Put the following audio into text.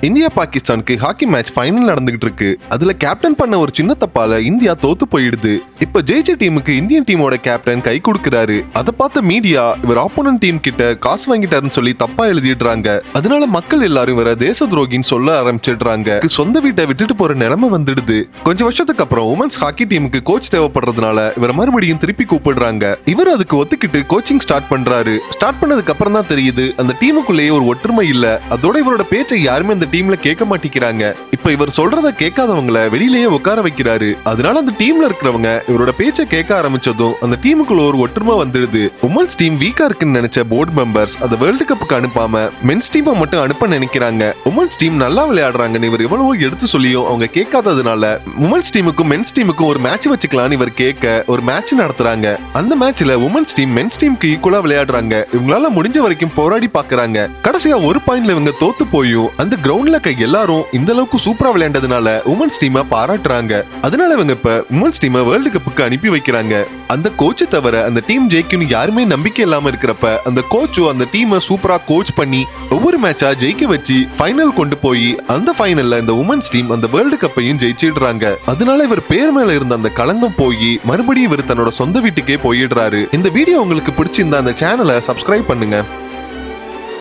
India பாகிஸ்தானுக்கு hockey match final நடந்துகிட்டு இருக்கு அதுல கேப்டன் பண்ண ஒரு சின்ன தப்பால இந்தியா தோத்து போயிடுது. இப்ப ஜெயிச்ச டீமுக்கு இந்தியன் டீமோட கேப்டன் கை கொடுக்கிறாரு. அதை பார்த்த மீடியா இவர் ஆப்போனன்ட் டீம் கிட்ட காசு வாங்கிட்டாருன்னு சொல்லி தப்பா எழுதிடுறாங்க. அதனால மக்கள் எல்லாரும் வர தேச துரோகின்னு சொல்ல ஆரம்பிச்சிடுறாங்க. சொந்த வீட்டை விட்டுட்டு போற நிலைமை வந்துடுது. கொஞ்சம் வருஷத்துக்கு அப்புறம் உமன்ஸ் ஹாக்கி டீமுக்கு கோச் தேவைப்படுறதுனால இவரை மறுபடியும் திருப்பி கூப்பிடுறாங்க. இவர் அதுக்கு ஒத்துக்கிட்டு கோச்சிங் ஸ்டார்ட் பண்றாரு. ஸ்டார்ட் பண்ணதுக்கு அப்புறம் தான் தெரியுது அந்த டீமுக்குள்ளேயே ஒரு ஒற்றுமை இல்ல. அதோட இவரோட பேச்சை யாருமே அந்த டீம்ல கேட்க மாட்டேங்கிறாங்க. இப்ப இவர் சொல்றத கேட்காதவங்கள வெளியிலேயே உட்கார வைக்கிறாரு. அதனால அந்த டீம்ல இருக்கிறவங்க இவரோட பேச்சை கேட்க ஆரம்பிச்சதும் அந்த டீமுக்குள்ள ஒரு ஒற்றுமை வந்துடுது. உமன்ஸ் டீம் வீக்கா இருக்குன்னு நினைச்ச போர்டு மெம்பர்ஸ் அந்த வேர்ல்டு கப்புக்கு அனுப்பாம மென்ஸ் டீமை மட்டும் அனுப்ப நினைக்கிறாங்க. உமன்ஸ் டீம் நல்லா விளையாடுறாங்கன்னு இவர் எவ்வளவோ எடுத்து சொல்லியும் அவங்க கேட்காததுனால உமன்ஸ் டீமுக்கும் மென்ஸ் டீமுக்கும் ஒரு மேட்ச் வச்சுக்கலாம்னு இவர் கேட்க ஒரு மேட்ச் நடத்துறாங்க. அந்த மேட்ச்ல உமன்ஸ் டீம் மென்ஸ் டீமுக்கு ஈக்குவலா விளையாடுறாங்க. இவங்களால முடிஞ்ச வரைக்கும் போராடி பாக்குறாங்க. கடைசியா ஒரு பாயிண்ட்ல இவங்க தோத்து போயும். அந்த கிரவுண்ட்ல இருக்க எல்லாரும் இந்த அளவுக்கு சூப்பரா விளையாண்டதுனால உமன்ஸ் டீமை பாராட்டுறாங்க. அதனால இவங்க இப்ப உமன்ஸ் டீமை வேர்ல்டு கப்புக்கு அனுப்பி வைக்கிறாங்க. அந்த கோச்சை தவிர அந்த டீம் ஜெயிக்கும்னு யாருமே நம்பிக்கை இல்லாம இருக்கிறப்ப அந்த கோச்சும் அந்த டீமை சூப்பரா கோச் பண்ணி ஒவ்வொரு மேட்சா ஜெயிக்க வச்சு ஃபைனல் கொண்டு போய் அந்த ஃபைனல்ல இந்த உமன்ஸ் டீம் அந்த வேர்ல்டு கப்பையும் ஜெயிச்சிடுறாங்க. அதனால இவர் பேர் மேல இருந்த அந்த களங்கம் போய் மறுபடியும் இவர் தன்னோட சொந்த வீட்டுக்கே போயிடுறாரு. இந்த வீடியோ உங்களுக்கு பிடிச்சிருந்தா அந்த சேனலை சப்ஸ்கிரைப் பண்ணுங்க.